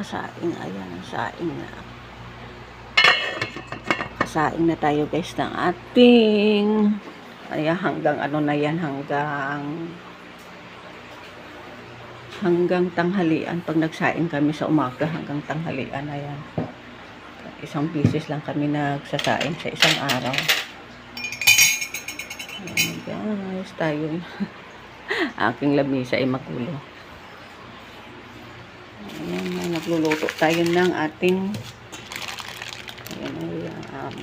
Kasaing, ayan, saing na. Kasaing na tayo guys ng ating Ayan, hanggang ano na yan, hanggang hanggang tanghalian. Pag nagsaing kami sa umaga, hanggang tanghalian na yan. Isang bisis lang kami nagsasaing sa isang araw. Ayan guys, tayo aking lamisa ay magulo. Nagluluto tayo ng ating ayan, ayan, um,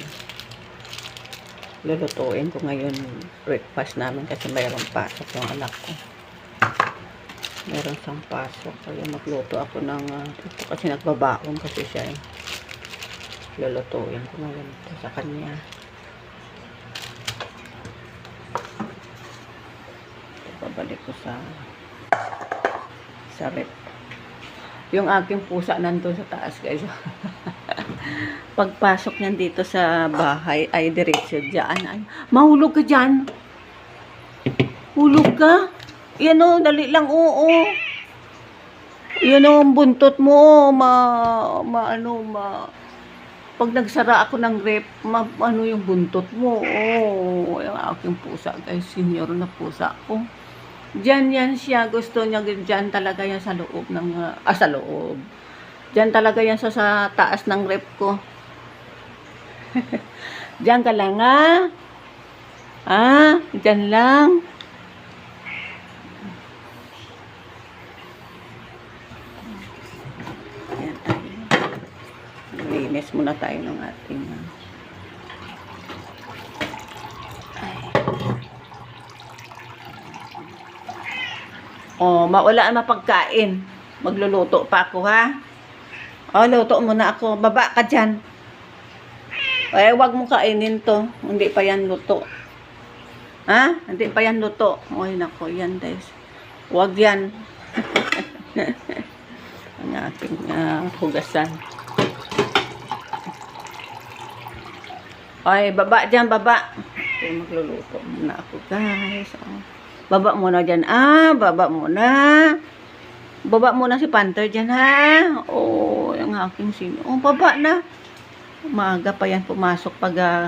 lulutuin ko ngayon breakfast namin kasi mayroong pasok yung anak ko. Meron siyang pasok. Kaya magluto ako ng uh, ito kasi nagbabaon kasi siya eh. Lulutuin ko ngayon sa kanya. Babalik ko sa sa rep. Yung aking pusa nandun sa taas guys. Pagpasok niyan dito sa bahay ay diretso dyan. Ay, mahulog ka dyan. Hulog ka. Yan o, dali lang, oo. Yan o, ang buntot mo, ma, ma, ano, ma, pag nagsara ako ng rep, ma, ano yung buntot mo, oo, yung aking pusa, guys, senior na pusa ko. Diyan yan siya, gusto niya, diyan talaga yan sa loob ng, ah, sa loob. Diyan talaga yan sa, sa taas ng rep ko. diyan ka lang, ha? Ah, diyan lang. Linis muna tayo ng ating ah, Oh, mawala ang mapagkain. Magluluto pa ako, ha? Oh, luto muna ako. Baba ka dyan. Eh, wag mo kainin to. Hindi pa yan luto. Ha? Hindi pa yan luto. Ay, nako, yan, guys. Wag yan. ang aking ah, hugasan. Ay, baba dyan, baba. Okay, magluluto muna ako, guys. Oh. Baba muna dyan. Ah, baba muna. Baba muna si Panther dyan, ha? Oh, yung aking sino. Oh, baba na. Umaga pa yan pumasok pag ah,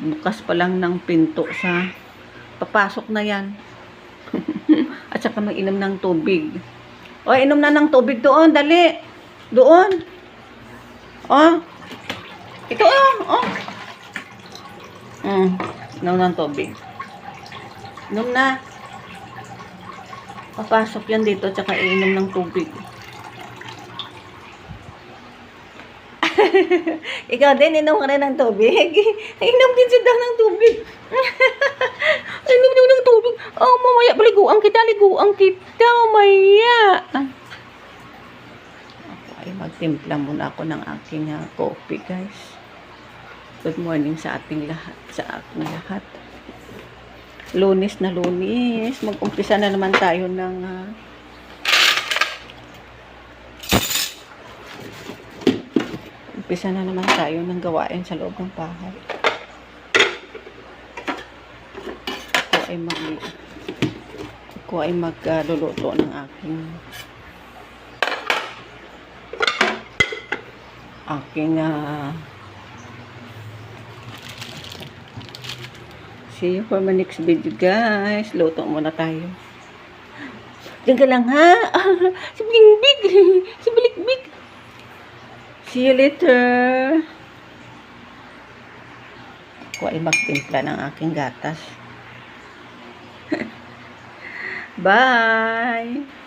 bukas pa lang ng pinto sa papasok na yan. At saka mag-inom ng tubig. O, inom na ng tubig doon. Dali. Doon. Oh. Ito, oh. Oh. Mm. Inom ng tubig. Inom na. Papasok yan dito, tsaka iinom ng tubig. Ikaw din, inom ka rin ng tubig. inom din siya daw ng tubig. inom din ng tubig. Oh, mamaya, baliguan kita, liguan kita, mamaya. Ako ay magtimpla muna ako ng aking ah, coffee, guys. Good morning sa ating lahat, sa ating lahat. Lunes na lunes. Mag-umpisa na naman tayo ng ah, umpisa na naman tayo ng gawain sa loob ng bahay. Ako ay mag ako ay magluluto ng aking aking ah, See you for my next video, guys. Luto muna tayo. Diyan ka lang, ha? si Blingbig. si Bilikbig. See you later. Ako ay magtimpla ng aking gatas. Bye!